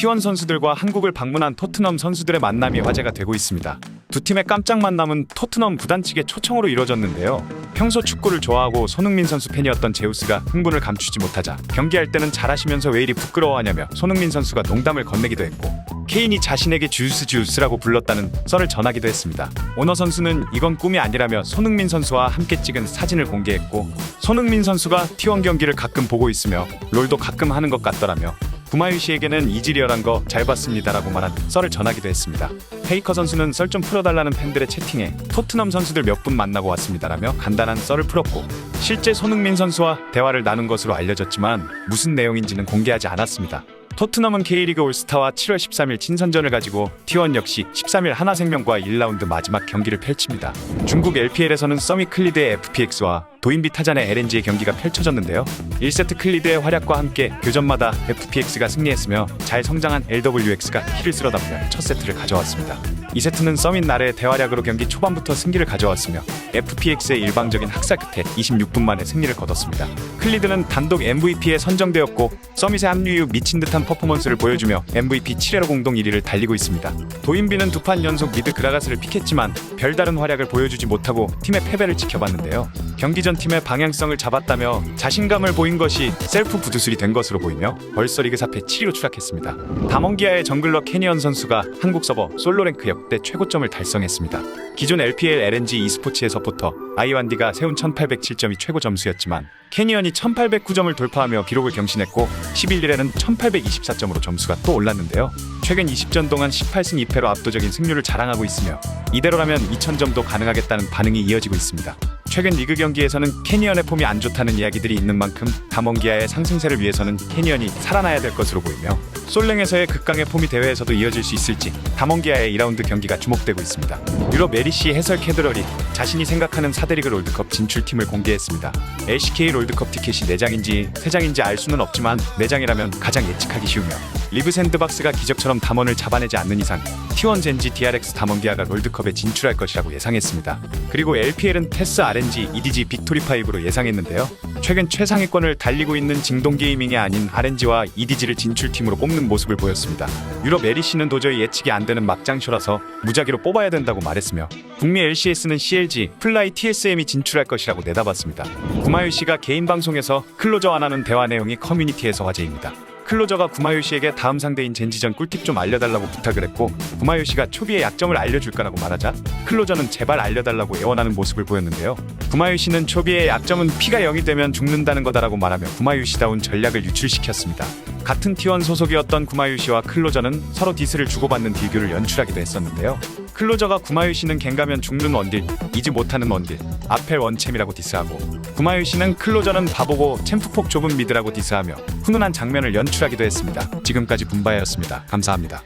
T1 선수들과 한국을 방문한 토트넘 선수들의 만남이 화제가 되고 있습니다. 두 팀의 깜짝 만남은 토트넘 구단 측의 초청으로 이뤄졌는데요. 평소 축구를 좋아하고 손흥민 선수 팬이었던 제우스가 흥분을 감추지 못하자 경기할 때는 잘하시면서 왜 이리 부끄러워하냐며 손흥민 선수가 농담을 건네기도 했고 케인이 자신에게 주스 주스라고 불렀다는 썰을 전하기도 했습니다. 오너 선수는 이건 꿈이 아니라며 손흥민 선수와 함께 찍은 사진을 공개했고 손흥민 선수가 T1 경기를 가끔 보고 있으며 롤도 가끔 하는 것 같더라며 구마유 씨에게는 이지리얼한 거 잘 봤습니다라고 말한 썰을 전하기도 했습니다. 페이커 선수는 썰 좀 풀어달라는 팬들의 채팅에 토트넘 선수들 몇 분 만나고 왔습니다라며 간단한 썰을 풀었고 실제 손흥민 선수와 대화를 나눈 것으로 알려졌지만 무슨 내용인지는 공개하지 않았습니다. 토트넘은 K리그 올스타와 7월 13일 친선전을 가지고 T1 역시 13일 하나생명과 1라운드 마지막 경기를 펼칩니다. 중국 LPL에서는 서미 클리드의 FPX와 도인비 타잔의 LNG의 경기가 펼쳐졌는데요. 1세트 클리드의 활약과 함께 교전마다 FPX가 승리했으며 잘 성장한 LWX가 힐을 쓸어담으며 첫 세트를 가져왔습니다. 2세트는 서밋 날의 대활약으로 경기 초반부터 승기를 가져왔으며 FPX의 일방적인 학살 끝에 26분 만에 승리를 거뒀습니다. 클리드는 단독 MVP에 선정되었고 서밋의 합류 이후 미친 듯한 퍼포먼스를 보여주며 MVP 7회로 공동 1위를 달리고 있습니다. 도인비는 두 판 연속 미드 그라가스를 픽했지만 별다른 활약을 보여주지 못하고 팀의 패배를 지켜봤는데요. 경기 전 팀의 방향성을 잡았다며 자신감을 보인 것이 셀프 부두술이 된 것으로 보이며 벌써 리그 4패 7위로 추락했습니다. 다몬기아의 정글러 캐니언 선수가 한국 서버 솔로랭크 역대 최고점을 달성했습니다. 기존 LPL LNG e스포츠에서부터 아이완디가 세운 1807점이 최고 점수였지만 캐니언이 1809점을 돌파하며 기록을 경신했고 11일에는 1824점으로 점수가 또 올랐는데요. 최근 20전 동안 18승 2패로 압도적인 승률을 자랑하고 있으며 이대로라면 2000점도 가능하겠다는 반응이 이어지고 있습니다. 최근 리그 경기에서는 캐니언의 폼이 안 좋다는 이야기들이 있는 만큼 다몬기아의 상승세를 위해서는 캐니언이 살아나야 될 것으로 보이며 솔랭에서의 극강의 폼이 대회에서도 이어질 수 있을지 다몬기아의 2라운드 경기가 주목되고 있습니다. 유럽 메리시 해설 캐드럴이 자신이 생각하는 4대 리그 롤드컵 진출팀을 공개했습니다. LCK 롤드컵 티켓이 4장인지 3장인지 알 수는 없지만 4장이라면 가장 예측하기 쉬우며 리브 샌드박스가 기적처럼 담원을 잡아내지 않는 이상 T1 젠지 DRX 담원기아가 롤드컵에 진출할 것이라고 예상했습니다. 그리고 LPL은 테스 RNG, EDG 빅토리5로 예상했는데요. 최근 최상위권을 달리고 있는 징동 게이밍이 아닌 RNG와 EDG를 진출팀으로 꼽는 모습을 보였습니다. 유럽 LEC는 도저히 예측이 안 되는 막장쇼라서 무작위로 뽑아야 된다고 말했으며 북미 LCS는 CLG, 플라이 TSM이 진출할 것이라고 내다봤습니다. 구마유 씨가 개인 방송에서 클로저와 나눈 대화 내용이 커뮤니티에서 화제입니다. 클로저가 구마유 씨에게 다음 상대인 젠지전 꿀팁 좀 알려달라고 부탁을 했고 구마유 씨가 초비의 약점을 알려줄 까라고 말하자 클로저는 제발 알려달라고 애원하는 모습을 보였는데요. 구마유 씨는 초비의 약점은 피가 0이 되면 죽는다는 거다라고 말하며 구마유 씨다운 전략을 유출시켰습니다. 같은 T1 소속이었던 구마유 씨와 클로저는 서로 디스를 주고받는 딜교를 연출하기도 했었는데요. 클로저가 구마유 씨는 갱가면 죽는 원딜, 이지 못하는 원딜, 아펠 원챔이라고 디스하고 구마유 씨는 클로저는 바보고 챔프폭 좁은 미드라고 디스하며 훈훈한 장면을 연출하기도 했습니다. 지금까지 분바였습니다. 감사합니다.